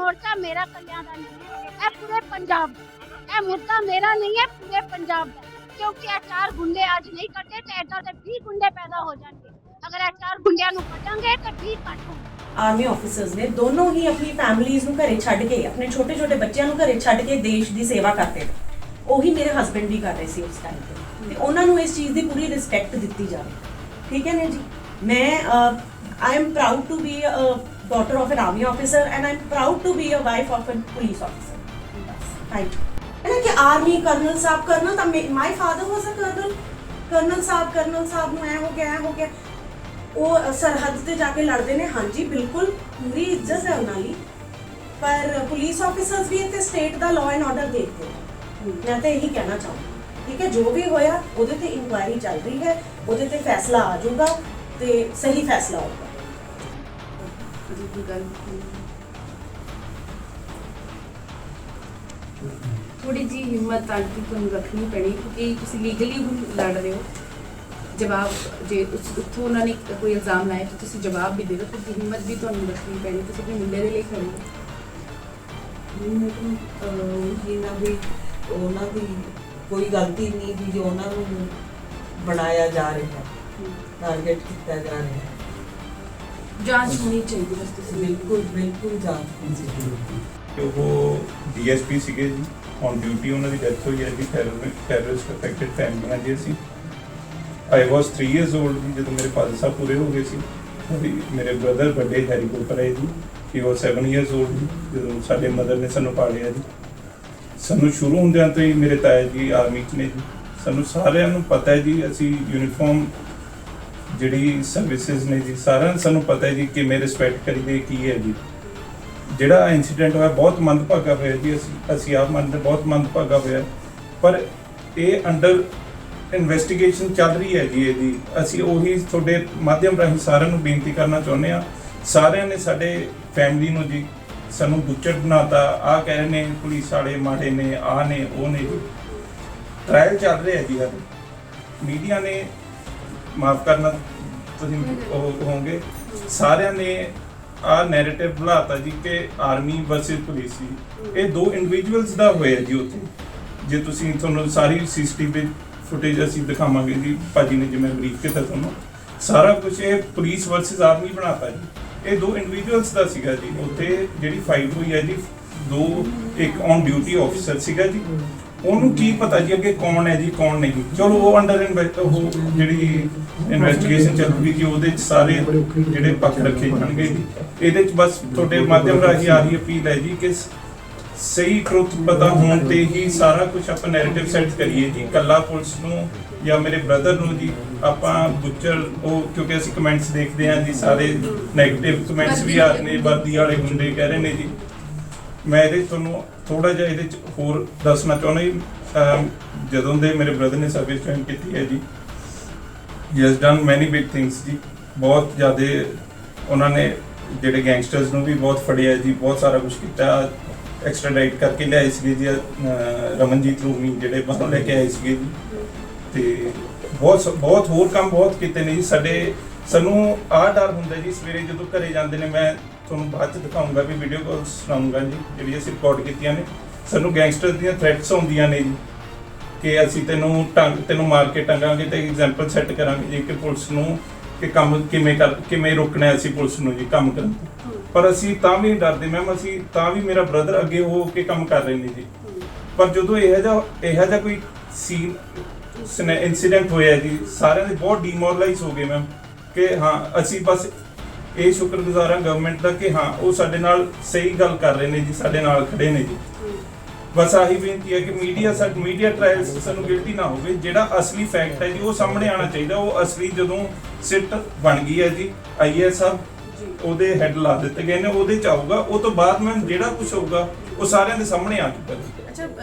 ਮੋਰਚਾ ਮੇਰਾ ਕੱਲਿਆਂ ਦਾ ਨਹੀਂ ਹੈ, ਇਹ ਪੂਰੇ ਪੰਜਾਬ ਦਾ। ਇਹ ਮੁੱਦਾ ਮੇਰਾ ਨਹੀਂ ਹੈ, ਪੂਰੇ ਪੰਜਾਬ ਦਾ। ਕਿਉਂਕਿ ਇਹ ਚਾਰ ਗੁੰਡੇ ਅੱਜ ਨਹੀਂ ਕੱਢੇ ਤੇ ਏਦਾਂ ਦੇ 20 ਗੁੰਡੇ ਪੈਦਾ ਹੋ ਜਾਣਗੇ। ਅਗਰ ਇਹ ਚਾਰ ਗੁੰਡਿਆਂ ਨੂੰ ਕੱਢਾਂਗੇ ਤਾਂ 20 ਘੱਟ ਹੋਣਗੇ। ਆਰਮੀ ਆਫੀਸਰਸ ਨੇ ਦੋਨੋਂ ਹੀ ਆਪਣੀ ਫੈਮਿਲੀਜ਼ ਨੂੰ ਘਰੇ ਛੱਡ ਕੇ, ਆਪਣੇ ਛੋਟੇ ਛੋਟੇ ਬੱਚਿਆਂ ਨੂੰ ਘਰੇ ਛੱਡ ਕੇ ਦੇਸ਼ ਦੀ ਸੇਵਾ ਕਰਦੇ ਨੇ। ਉਹੀ ਮੇਰੇ ਹਸਬੰਡ ਵੀ ਕਰ ਰਹੇ ਸੀ ਉਸ ਟਾਈਮ ਤੇ। ਤੇ ਉਹਨਾਂ ਨੂੰ ਇਸ ਚੀਜ਼ ਦੀ ਪੂਰੀ ਰਿਸਪੈਕਟ ਦਿੱਤੀ ਜਾਵੇ। ਠੀਕ ਹੈ ਨਾ ਜੀ? ਮੈਂ I am proud to be a daughter of an army officer and I am proud to be a wife of an police officer bus thank you ਹੈ ਨਾ ਕਿ ਆਰਮੀ ਕਰਨਲ ਸਾਹਿਬ ਕਰਨਲ ਤਾਂ my father was a colonel Sahib colonel ਸਾਹਿਬ ਨੂੰ ਐ ਹੋ ਗਿਆ ਐ ਹੋ ਗਿਆ ਉਹ ਸਰਹੱਦ ਤੇ ਜਾ ਕੇ ਲੜਦੇ ਨੇ ਹਾਂਜੀ ਬਿਲਕੁਲ ਪੂਰੀ ਇੱਜ਼ਤ ਹੈ ਉਹਨਾਂ ਲਈ ਪਰ ਪੁਲਿਸ ਆਫੀਸਰਸ ਵੀ ਇੱਥੇ ਸਟੇਟ ਦਾ ਲਾਅ ਐਂਡ ਆਰਡਰ ਦੇਖਦੇ ਨੇ ਮੈਂ ਤਾਂ ਇਹੀ ਕਹਿਣਾ ਚਾਹੁੰਦੀ ਠੀਕ ਹੈ ਜੋ ਵੀ ਹੋਇਆ ਉਹਦੇ ਤੇ ਇਨਕੁਆਇਰੀ ਚੱਲ ਰਹੀ ਹੈ ਉਹਦੇ ਤੇ ਫੈਸਲਾ ਆ ਜਾਊਗਾ ਤੇ ਸਹੀ ਫੈਸਲਾ ਹੋਊਗਾ ਗੱਲ ਥੋੜੀ ਜੀ ਹਿੰਮਤ ਅੱਜ ਦੀ ਤੁਹਾਨੂੰ ਰੱਖਣੀ ਪੈਣੀ ਕਿਉਂਕਿ ਤੁਸੀਂ ਲੀਗਲੀ ਹੁਣ ਲੜ ਰਹੇ ਹੋ। ਜਵਾਬ ਜੇ ਉਸ ਉੱਥੋਂ ਉਹਨਾਂ ਨੇ ਕੋਈ ਇਲਜ਼ਾਮ ਲਾਇਆ ਤਾਂ ਤੁਸੀਂ ਜਵਾਬ ਵੀ ਦੇ ਦਿਓ ਤੇ ਹਿੰਮਤ ਵੀ ਤੁਹਾਨੂੰ ਰੱਖਣੀ ਪੈਣੀ ਤੁਸੀਂ ਆਪਣੇ ਮੁੰਡੇ ਦੇ ਲਈ ਖੜੇ ਹੋ। ਇਹ ਨਾ ਵੀ ਉਹਨਾਂ ਦੀ ਕੋਈ ਗਲਤੀ ਨਹੀਂ ਵੀ ਜੋ ਉਹਨਾਂ ਨੂੰ ਬਣਾਇਆ ਜਾ ਰਿਹਾ ਹੈ। ਟਾਰਗੇਟ ਕੀਤਾ ਜਾ ਰਿਹਾ। ਹੈ ਜਾਂਚ ਹੋਣੀ ਚਾਹੀਦੀ ਬਸ ਤੁਸੀਂ ਬਿਲਕੁਲ ਬਿਲਕੁਲ ਜਾਂਚ ਹੋਣੀ ਚਾਹੀਦੀ ਹੈ। ਕਿ ਉਹ ਡੀਐਸਪੀ ਸੀਗੇ ਜੀ ਔਨ ਡਿਊਟੀ ਉਹਨਾਂ ਦੀ ਡੈਥ ਹੋਈ ਹੈ ਜੀ ਟੈਰਰਿਸਟ ਅਫੈਕਟਡ ਫੈਮਲੀਆਂ ਜੀ ਅਸੀਂ। ਆਈ ਵਾਸ 3 ਇਅਰਸ 올ਡ ਜਦੋਂ ਮੇਰੇ ਫਾਦਰ ਸਾਹਿਬ ਪੂਰੇ ਹੋ ਗਏ ਸੀ। ਉਹਦੀ ਮੇਰੇ ਬ੍ਰਦਰ ਵੱਡੇ ਹੈਰੀ ਕੋਪਰ ਹੈ ਜੀ। ਹੀ ਵਾਸ 7 ਇਅਰਸ 올ਡ ਜੀ ਜਦੋਂ ਸਾਡੇ ਮਦਰ ਨੇ ਸਾਨੂੰ ਪਾਲਿਆ ਜੀ। ਸਾਨੂੰ ਸ਼ੁਰੂ ਹੁੰਦਿਆਂ ਤੋਂ ਹੀ ਮੇਰੇ ਤਾਇਆ ਜੀ ਆਰਮੀ 'ਚ ਨੇ ਜੀ। ਸਾਨੂੰ ਸਾਰਿਆਂ ਨੂੰ ਪਤਾ ਹੈ ਜੀ ਅਸੀਂ ਯੂਨੀਫਾਰਮ ਜਿਹੜੀ ਸਰਵਿਸਿਜ਼ ਨੇ ਜੀ, ਸਾਰਿਆਂ ਨੂੰ ਸਾਨੂੰ ਪਤਾ ਹੈ ਜੀ ਕਿ ਮੇਰੇ ਰਿਸਪੈਕਟ ਕਰੀਦੇ ਕੀ ਹੈ ਜੀ। ਜਿਹੜਾ ਇਨਸੀਡੈਂਟ ਹੋਇਆ, ਬਹੁਤ ਮੰਦਭਾਗਾ ਹੋਇਆ ਜੀ, ਅਸੀਂ ਅਸੀਂ ਆਪ ਮੰਨਦੇ ਬਹੁਤ ਮੰਦਭਾਗਾ ਹੋਇਆ। ਪਰ ਇਹ ਅੰਡਰ ਇਨਵੈਸਟੀਗੇਸ਼ਨ ਚੱਲ ਰਹੀ ਹੈ ਜੀ ਇਹਦੀ ਅਸੀਂ ਉਹੀ ਤੁਹਾਡੇ ਮਾਧਿਅਮ ਰਾਹੀਂ ਸਾਰਿਆਂ ਨੂੰ ਬੇਨਤੀ ਕਰਨਾ ਚਾਹੁੰਦੇ ਆ ਸਾਰਿਆਂ ਨੇ ਸਾਡੇ ਫੈਮਿਲੀ ਨੂੰ ਜੀ, ਸਾਨੂੰ ਬੁੱਚੜ ਬਣਾਤਾ। ਆ ਕਹਿ ਰਹੇ ਨੇ, ਪੁਲਿਸ ਵਾਲੇ ਮਾੜੇ ਨੇ ਆ ਨੇ, ਉਹ ਨੇ ਜੀ। ਟ੍ਰਾਇਲ ਚੱਲ ਰਿਹਾ ਜੀ ਹਰ ਮੀਡੀਆ ਨੇ ਮਾਫ ਕਰਨਾ, ਤੁਸੀਂ ਉਹ ਹੋਵੋਗੇ। ਸਾਰਿਆਂ ਨੇ ਆ ਨੈਰੇਟਿਵ ਬਣਾਤਾ ਜੀ ਕਿ ਆਰਮੀ ਵਰਸਸ ਪੁਲਿਸ ਸੀ ਇਹ ਦੋ ਇੰਡੀਵਿਜੂਅਲਸ ਦਾ ਹੋਇਆ ਜੀ ਉੱਥੇ। ਜੇ ਤੁਸੀਂ ਤੁਹਾਨੂੰ ਸਾਰੀ ਸੀਸੀਟੀਵੀ ਫੁਟੇਜ ਅਸੀਂ ਦਿਖਾਵਾਂਗੇ ਜੀ, ਭਾਜੀ ਨੇ ਜਿਵੇਂ ਬਰੀਫ ਕੀਤਾ ਤੁਹਾਨੂੰ, ਸਾਰਾ ਕੁਝ ਇਹ ਪੁਲਿਸ ਵਰਸਸ ਆਰਮੀ ਬਣਾਤਾ ਜੀ। ਇਹ ਦੋ ਇੰਡੀਵਿਜੂਅਲਸ ਦਾ ਸੀਗਾ ਜੀ। ਉੱਥੇ ਜਿਹੜੀ ਫਾਈਟ ਹੋਈ ਹੈ ਜੀ, ਦੋ, ਇੱਕ ਔਨ ਡਿਊਟੀ ਆਫੀਸਰ ਸੀਗਾ ਜੀ। ਉਹਨੂੰ ਕੀ ਪਤਾ ਜੀ ਅੱਗੇ ਕੌਣ ਹੈ ਜੀ, ਕੌਣ ਨਹੀਂ। ਚਲੋ, ਉਹ ਅੰਡਰ ਉਹ ਜਿਹੜੀ ਇਨਵੈਸਟੀਗੇਸ਼ਨ ਚੱਲੂਗੀ ਜੀ ਉਹਦੇ ਚ ਸਾਰੇ ਜਿਹੜੇ ਪੱਖ ਰੱਖੇ ਜਾਣਗੇ ਜੀ। ਇਹਦੇ ਚ ਬਸ ਤੁਹਾਡੇ ਮਾਧਿਅਮ ਰਾਹੀਂ ਆਹੀ ਅਪੀਲ ਹੈ ਜੀ ਕਿ ਸਹੀ ਟਰੁੱਥ ਪਤਾ ਹੋਣ ਤੇ ਹੀ ਸਾਰਾ ਕੁਝ ਆਪਾਂ ਨੈਰੇਟਿਵ ਸੈੱਟ ਕਰੀਏ ਜੀ। ਕੱਲਾ ਪੁਲਿਸ ਨੂੰ ਜਾਂ ਮੇਰੇ ਬ੍ਰਦਰ ਨੂੰ ਜੀ, ਆਪਾਂ ਬੁੱਚਰ ਉਹ ਕਿਉਂਕਿ ਅਸੀਂ ਕਮੈਂਟਸ ਦੇਖਦੇ ਹਾਂ ਜੀ, ਸਾਰੇ 네ਗੇਟਿਵ ਕਮੈਂਟਸ ਵੀ ਆ ਰਹੇ ਨੇ, ਵਰਦੀ ਵਾਲੇ ਗੁੰਡੇ ਕਹਿ ਰਹੇ ਨੇ ਜੀ। ਮੈਂ ਇਹਦੇ 'ਚ ਤੁਹਾਨੂੰ ਥੋੜਾ ਜਿਹਾ ਇਹਦੇ ਚ ਹੋਰ ਦੱਸਣਾ ਚਾਹੁੰਦਾ ਜੀ। ਅਮ ਜਦੋਂ ਦੇ ਮੇਰੇ ਬ੍ਰਦਰ ਨੇ ਸਰਵਿਸ ਜੁਆਇਨ ਕੀਤੀ ਹੈ ਜੀ he has done many big things ਜੀ। ਬਹੁਤ ਜ਼ਿਆਦਾ ਉਹਨਾਂ ਨੇ ਜਿਹੜੇ ਗੈਂਗਸਟਰਸ ਨੂੰ ਵੀ ਬਹੁਤ ਫੜਿਆ ਜੀ ਬਹੁਤ ਸਾਰਾ ਕੁਝ ਕੀਤਾ। ਐਕਸਟ੍ਰਾਡਾਈਟ ਕਰਕੇ ਲਿਆਏ ਸੀਗੇ ਜੀ ਅਹ, ਰਮਨਜੀਤ ਰੂਮੀ ਜਿਹੜੇ ਬਾਹਰੋਂ ਲੈ ਕੇ ਆਏ ਸੀਗੇ ਜੀ। ਤੇ ਬਹੁਤ ਸ- ਬਹੁਤ ਹੋਰ ਕੰਮ ਬਹੁਤ ਕੀਤੇ ਨੇ ਜੀ। ਸਾਡੇ ਸਾਨੂੰ ਆਹ ਡਰ ਹੁੰਦਾ ਜੀ ਸਵੇਰੇ ਜਦੋਂ ਘਰੇ ਜਾਂਦੇ ਨੇ ਮੈਂ ਤੁਹਾਨੂੰ ਬਾਅਦ ਚ ਦਿਖਾਉਂਗਾ ਵੀ ਵੀਡੀਓ ਕਾਲ ਸੁਣਾਉਂਗਾ ਜੀ ਜਿਹੜੀ ਅਸੀਂ ਰਿਕਾਰਡ ਕੀਤੀਆਂ ਨੇ। ਸਾਨੂੰ ਗੈਂਗਸਟਰ ਦੀਆਂ ਥ੍ਰੈਟਸ ਆਉਂਦੀਆਂ ਨੇ ਜੀ ਕਿ ਅਸੀਂ ਤੈਨੂੰ ਟੰਗ ਤੈਨੂੰ ਮਾਰ ਕੇ ਟੰਗਾਂਗੇ ਤੇ ਐਗਜ਼ਾਮਪਲ ਸੈੱਟ ਕਰਾਂਗੇ ਜੀ ਕਿ ਪੁਲਿਸ ਨੂੰ ਕਿ ਕੰਮ ਕਿਵੇਂ ਕਰ ਕਿਵੇਂ ਰੋਕਣਾ ਹੈ ਅਸੀਂ ਪੁਲਿਸ ਨੂੰ ਜੀ ਕੰਮ ਕਰਨ ਤੋਂ। ਪਰ ਅਸੀਂ ਤਾਂ ਵੀ ਡਰਦੇ ਮੈਮ ਅਸੀਂ ਤਾਂ ਵੀ ਮੇਰਾ ਬ੍ਰਦਰ ਅੱਗੇ ਹੋ ਕੇ ਕੰਮ ਕਰ ਰਹੇ ਨੇ ਜੀ। ਪਰ ਜਦੋਂ ਇਹ ਜਿਹਾ ਇਹ ਜਿਹਾ ਕੋਈ ਸੀਨ ਇਨਸੀਡੈਂਟ ਹੋਇਆ ਜੀ ਸਾਰਿਆਂ ਦੇ ਬਹੁਤ ਡੀਮੋਰਲਾਈਜ਼ ਹੋ ਗਏ ਮੈਮ ਕਿ ਹਾਂ, ਅਸੀਂ ਬਸ ਇਹ ਸ਼ੁਕਰਗੁਜ਼ਾਰ ਹਾਂ ਗਵਰਨਮੈਂਟ ਦਾ ਕਿ ਹਾਂ, ਉਹ ਸਾਡੇ ਨਾਲ ਸਹੀ ਗੱਲ ਕਰ ਰਹੇ ਨੇ ਜੀ, ਸਾਡੇ ਨਾਲ ਖੜੇ ਨੇ ਜੀ। ਬਸ ਆਹੀ ਬੇਨਤੀ ਹੈ ਕਿ ਮੀਡੀਆ ਸਾਡ ਮੀਡੀਆ ਟ੍ਰਾਇਲਸ ਸਾਨੂੰ ਗਿਲਟੀ ਨਾ ਹੋਵੇ, ਜਿਹੜਾ ਅਸਲੀ ਫੈਕਟ ਹੈ ਜੀ, ਉਹ ਸਾਹਮਣੇ ਆਣਾ ਚਾਹੀਦਾ, ਉਹ ਅਸਲੀ ਜਦੋਂ ਸਿੱਟ ਬਣ ਗਈ ਹੈ ਜੀ ਆਈਐਸ ਸਾਹਿਬ ਉਹਦੇ ਹੈੱਡ ਲਾ ਦਿੱਤੇ ਗਏ ਨੇ, ਉਹਦੇ ਚ ਆਊਗਾ, ਉਹ ਤੋਂ ਬਾਅਦ ਮੈਂ ਜਿਹੜਾ ਕੁਝ ਹੋਊਗਾ, ਉਹ ਸਾਰਿਆਂ ਦੇ ਸਾਹਮਣੇ ਆ ਚੁੱਕਾ ਜੀ